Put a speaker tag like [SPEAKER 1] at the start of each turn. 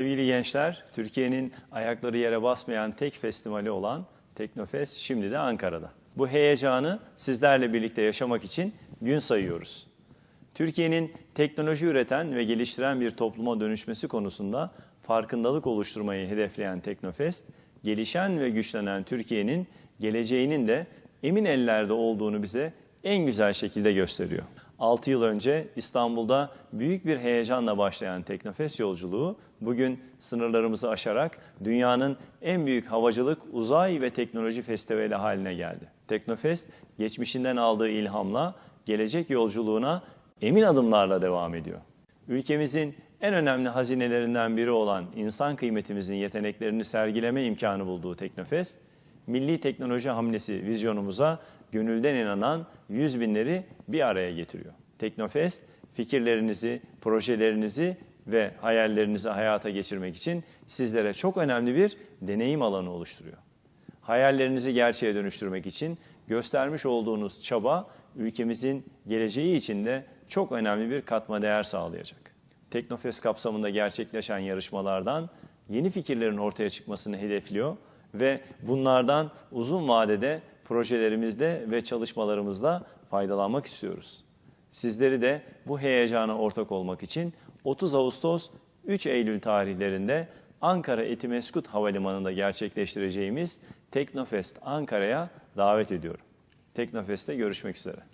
[SPEAKER 1] Sevgili gençler, Türkiye'nin ayakları yere basmayan tek festivali olan Teknofest şimdi de Ankara'da. Bu heyecanı sizlerle birlikte yaşamak için gün sayıyoruz. Türkiye'nin teknoloji üreten ve geliştiren bir topluma dönüşmesi konusunda farkındalık oluşturmayı hedefleyen Teknofest, gelişen ve güçlenen Türkiye'nin geleceğinin de emin ellerde olduğunu bize en güzel şekilde gösteriyor. 6 yıl önce İstanbul'da büyük bir heyecanla başlayan Teknofest yolculuğu bugün sınırlarımızı aşarak dünyanın en büyük havacılık, uzay ve teknoloji festivali haline geldi. Teknofest geçmişinden aldığı ilhamla gelecek yolculuğuna emin adımlarla devam ediyor. Ülkemizin en önemli hazinelerinden biri olan insan kıymetimizin yeteneklerini sergileme imkanı bulduğu Teknofest, milli teknoloji hamlesi vizyonumuza gönülden inanan yüz binleri bir araya getiriyor. Teknofest fikirlerinizi, projelerinizi ve hayallerinizi hayata geçirmek için sizlere çok önemli bir deneyim alanı oluşturuyor. Hayallerinizi gerçeğe dönüştürmek için göstermiş olduğunuz çaba ülkemizin geleceği için de çok önemli bir katma değer sağlayacak. Teknofest kapsamında gerçekleşen yarışmalardan yeni fikirlerin ortaya çıkmasını hedefliyor ve bunlardan uzun vadede projelerimizde ve çalışmalarımızda faydalanmak istiyoruz. Sizleri de bu heyecana ortak olmak için 30 Ağustos 3 Eylül tarihlerinde Ankara Etimeskut Havalimanı'nda gerçekleştireceğimiz Teknofest Ankara'ya davet ediyorum. Teknofest'te görüşmek üzere.